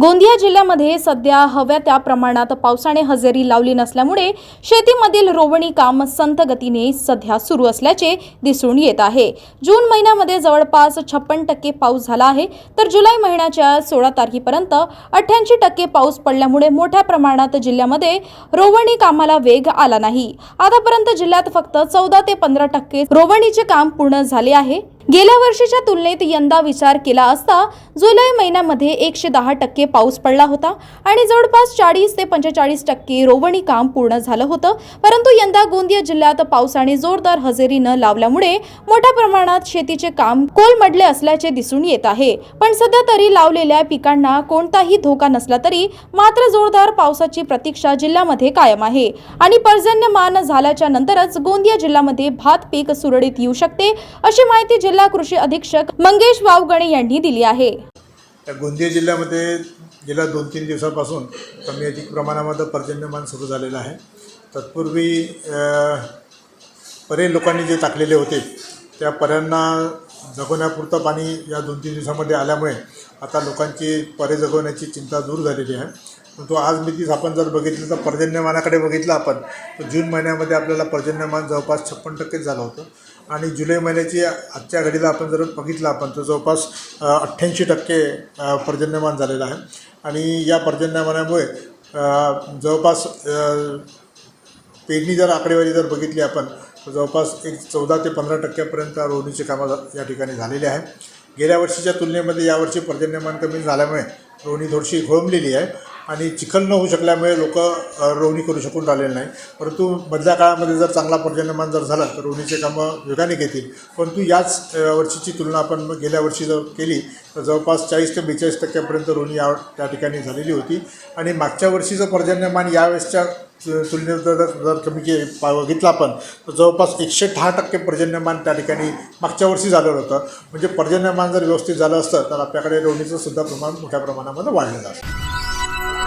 गोंदिया जिल्ह्यामध्ये सध्या हव्या त्या प्रमाणात पावसाने हजेरी लावली नसल्यामुळे शेतीमधील रोवणी काम संथ गतीने सध्या सुरू असल्याचे दिसून येत आहे. जून महिन्यामध्ये जवळपास छप्पन टक्के पाऊस झाला आहे तर जुलै महिन्याच्या सोळा तारखेपर्यंत अठ्ठ्याऐंशी टक्के पाऊस पडल्यामुळे मोठ्या प्रमाणात जिल्ह्यामध्ये रोवणी कामाला वेग आला नाही. आतापर्यंत जिल्ह्यात फक्त चौदा ते पंधरा टक्के रोवणीचे काम पूर्ण झाले आहे. गेल्या वर्षीच्या तुलनेत यंदा विचार केला असता जुलै महिन्यामध्ये एकशे दहा टक्के पाऊस पडला होता आणि जवळपास चाळीस ते पंचेचाळीस टक्के रोवणी काम पूर्ण झालं होतं. परंतु यंदा गोंदिया जिल्ह्यात पावसाने जोरदार हजेरी न लावल्यामुळे मोठ्या प्रमाणात शेतीचे काम कोलमडले असल्याचे दिसून येत आहे. पण सध्या तरी लावलेल्या पिकांना कोणताही धोका नसला तरी मात्र जोरदार पावसाची प्रतीक्षा जिल्ह्यामध्ये कायम आहे. आणि पर्जन्यमान झाल्याच्या नंतरच गोंदिया जिल्ह्यामध्ये भात पीक सुरळीत येऊ शकते अशी माहिती जिल्हा कृषी अधीक्षक मंगेश वावगणे यांनी दिली आहे. त्या गोंदिया जिल्ह्यामध्ये गेल्या दोन तीन दिवसापासून कमी अधिक प्रमाणामध्ये पर्जन्यमान सुरू झालेलं आहे. तत्पूर्वी परे लोकांनी जे टाकलेले होते त्या पर्यांना जगवण्यापुरतं पाणी या दोन तीन दिवसामध्ये आल्यामुळे आता लोकांची परे जगवण्याची चिंता दूर झालेली आहे. तो आज मितीस आपण जर बघितलं तर पर्जन्यमानाकडे बघितलं आपण तर जून महिन्यामध्ये आपल्याला पर्जन्यमान जवळपास छप्पन टक्केच झालं होतं. आणि जुलै महिन्याची आजच्या घडीला आपण जर बघितलं आपण तर जवळपास अठ्ठ्याऐंशी टक्के पर्जन्यमान झालेलं आहे. आणि या पर्जन्यमानामुळे जवळपास पेरणी जर आकडेवारी जर बघितली आपण तर जवळपास एक चौदा ते पंधरा टक्क्यापर्यंत रोवणीचे कामं या ठिकाणी झालेले आहे. गेल्या वर्षीच्या तुलनेमध्ये यावर्षी पर्जन्यमान कमी झाल्यामुळे रोवणी थोडीशी घोळंबलेली आहे. आणि चिखल न होऊ शकल्यामुळे लोक रोवणी करू शकून राहिलेले नाही. परंतु मधल्या काळामध्ये जर चांगला पर्जन्यमान जर झालं तर रोवणीचे कामं वेगाने घेतील. परंतु याच वर्षीची तुलना आपण गेल्या वर्षी जर केली तर जवळपास चाळीस ते बेचाळीस टक्क्यापर्यंत रोवणी या त्या ठिकाणी झालेली होती. आणि मागच्या वर्षीचं पर्जन्यमान यावेळेसच्या तु- तुलनेत जर जर कमी के पा- बघितलं आपण तर जवळपास एकशे दहा टक्के पर्जन्यमान त्या ठिकाणी मागच्या वर्षी झालेलं होतं. म्हणजे पर्जन्यमान जर व्यवस्थित झालं असतं तर आपल्याकडे रोवणीचं सुद्धा प्रमाण मोठ्या प्रमाणामध्ये वाढलेलं असतं.